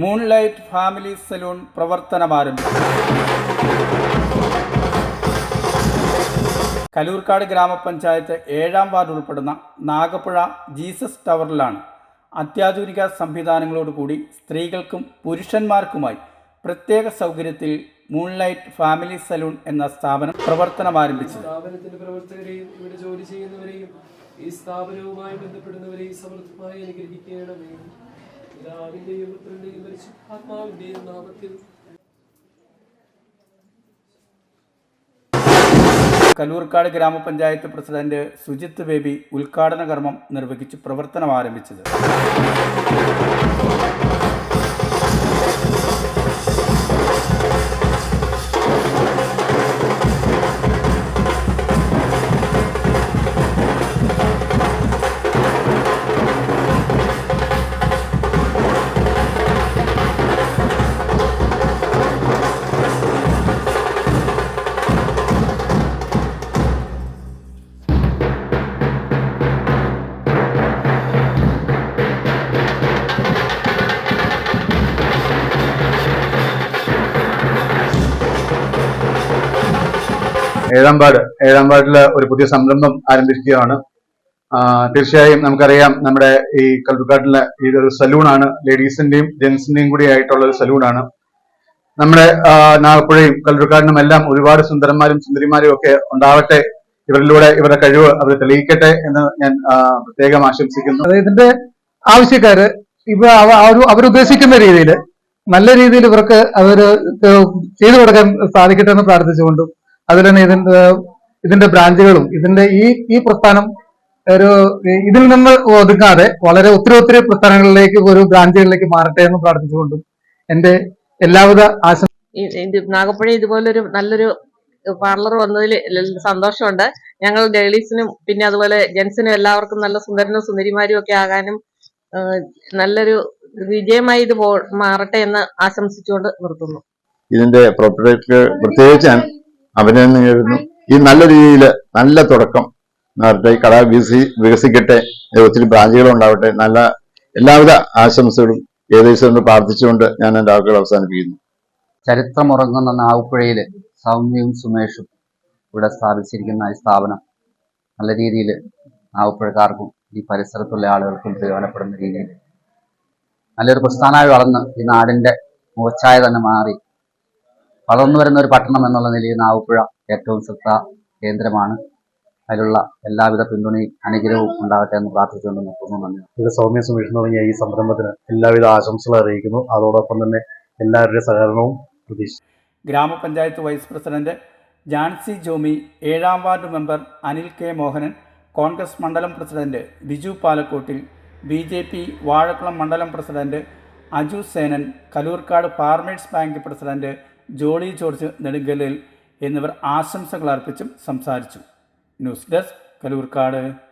Moonlight family salon പ്രവർത്തനം ആരംഭിച്ചു കലൂർക്കാട് ഗ്രാമപഞ്ചായത്ത് ഏഴാം വാർഡ് ഉൾപ്പെടുന്ന നാഗപ്പുഴ ജീസസ് ടവറിലാണ് അത്യാധുനിക സംവിധാനങ്ങളോടുകൂടി സ്ത്രീകൾക്കും പുരുഷന്മാർക്കുമായി പ്രത്യേക സൗകര്യത്തിൽ മൂൺലൈറ്റ് ഫാമിലി സലൂൺ എന്ന സ്ഥാപനം പ്രവർത്തനം ആരംഭിച്ചത് സ്ഥാപനത്തിന്റെ പ്രവർത്തകരെയും ഇവിടെ ജോലി ചെയ്യുന്നവരെയും ഈ സ്ഥാപനവുമായി ബന്ധപ്പെടുന്നവരെയും സമൃദ്ധമായി അനുഗ്രഹിക്കണമേ പിതാവിന്റെയും പുത്രന്റെയും പരിശുദ്ധാത്മാവിന്റെയും നാമത്തിൽ. കലൂർക്കാട് ഗ്രാമപഞ്ചായത്ത് പ്രസിഡന്റ് സുജിത്ത് ബേബി ഉദ്ഘാടന കർമ്മം നിർവഹിച്ച് പ്രവർത്തനം ആരംഭിച്ചത്. ഏഴാം ഏഴാമ്പാടിൽ ഒരു പുതിയ സംരംഭം ആരംഭിക്കുകയാണ് തീർച്ചയായും നമുക്കറിയാം നമ്മുടെ ഈ കൽപ്പക്കാട്ടിലെ ഇതൊരു സലൂണാണ് ലേഡീസിന്റെയും ജെന്റ്സിന്റെയും കൂടി ആയിട്ടുള്ള ഒരു സലൂണാണ്. നമ്മുടെ നാഗപ്പുഴയും കൽപ്പക്കാടിനും എല്ലാം ഒരുപാട് സുന്ദരന്മാരും സുന്ദരിമാരും ഒക്കെ ഉണ്ടാവട്ടെ. ഇവരിലൂടെ ഇവരുടെ കഴിവ് അവർ തെളിയിക്കട്ടെ എന്ന് ഞാൻ പ്രത്യേകം ആശംസിക്കുന്നു. ഇതിന്റെ ആവശ്യക്കാര് ഇവ അവ- അവർ അവരുദ്ദേശിക്കുന്ന രീതിയിൽ നല്ല രീതിയിൽ ഇവർക്ക് അവർ ചെയ്തു കൊടുക്കാൻ സാധിക്കട്ടെ എന്ന് പ്രാർത്ഥിച്ചുകൊണ്ടും അതിൽ തന്നെ ഇതിന്റെ ഇതിന്റെ ബ്രാഞ്ചുകളും ഇതിന്റെ ഈ ഈ പ്രസ്ഥാനം ഒരു ഇതിൽ നിന്ന് ഒതുങ്ങാതെ വളരെ ഒത്തിരി ഒത്തിരി പ്രസ്ഥാനങ്ങളിലേക്ക് ഒരു ബ്രാഞ്ചുകളിലേക്ക് മാറട്ടെ എന്ന് പ്രാർത്ഥിച്ചുകൊണ്ടും എന്റെ എല്ലാവിധ ആശംസ ഈ- ഇത് നാഗപ്പുഴ ഇതുപോലൊരു നല്ലൊരു പാർലർ വന്നതിൽ സന്തോഷമുണ്ട്. ഞങ്ങൾ ലേഡീസിനും പിന്നെ അതുപോലെ ജെൻസിനും എല്ലാവർക്കും നല്ല സുന്ദരനും സുന്ദരിമാരും ഒക്കെ ആകാനും നല്ലൊരു വിജയമായി ഇത് മാറട്ടെ എന്ന് ആശംസിച്ചുകൊണ്ട് നിർത്തുന്നു. ഇതിന്റെ പ്രത്യേകിച്ച് അഭിനന്ദനം ഈ നല്ല രീതിയിൽ നല്ല തുടക്കം നേരത്തെ കട വികസി വികസിക്കട്ടെ. ഒത്തിരി ബ്രാഞ്ചുകൾ ഉണ്ടാവട്ടെ. നല്ല എല്ലാവിധ ആശംസകളും ഏകദേശം പ്രാർത്ഥിച്ചുകൊണ്ട് ഞാൻ എന്റെ വാക്കുകൾ അവസാനിപ്പിക്കുന്നു. ചരിത്രമുറങ്ങുന്ന നാവുപുഴയിൽ സൗമ്യവും സുമേഷും ഇവിടെ സ്ഥാപിച്ചിരിക്കുന്ന ഈ സ്ഥാപനം നല്ല രീതിയിൽ നാവുപ്പുഴക്കാർക്കും ഈ പരിസരത്തുള്ള ആളുകൾക്കും പ്രയോജനപ്പെടുന്ന രീതിയിൽ നല്ലൊരു പ്രസ്ഥാനമായി വളർന്ന് ഈ നാടിന്റെ മുഖച്ഛായ തന്നെ മാറി. വളർന്നു വരുന്ന ഒരു പട്ടണം എന്നുള്ള നിലയിൽ നാവുപുഴ ഏറ്റവും ശ്രദ്ധ കേന്ദ്രമാണ്. അതിലുള്ള എല്ലാവിധ പിന്തുണയും അനുഗ്രഹവും ഉണ്ടാകട്ടെ എന്ന് പ്രാർത്ഥിച്ചുകൊണ്ട് നിർത്തുന്നു. നന്ദി. ഇത് സൗമ്യ സുമേഷ് തുടങ്ങിയ ഈ സംരംഭത്തിന് എല്ലാവിധ ആശംസകൾ അറിയിക്കുന്നു. അതോടൊപ്പം തന്നെ എല്ലാവരുടെയും സഹകരണവും പ്രതീക്ഷിച്ചു ഗ്രാമപഞ്ചായത്ത് വൈസ് പ്രസിഡന്റ് ജാൻസി ജോമി ഏഴാം ward member Anil K Mohanan Congress മണ്ഡലം president Biju പാലക്കോട്ടിൽ B J P Vazhakulam മണ്ഡലം president Aju Senan Kalloorkad farmers bank president Jolly George നെടുങ്കലിൽ എന്നിവർ ആശംസകൾ അർപ്പിച്ചും സംസാരിച്ചു. News desk Kalloorkad.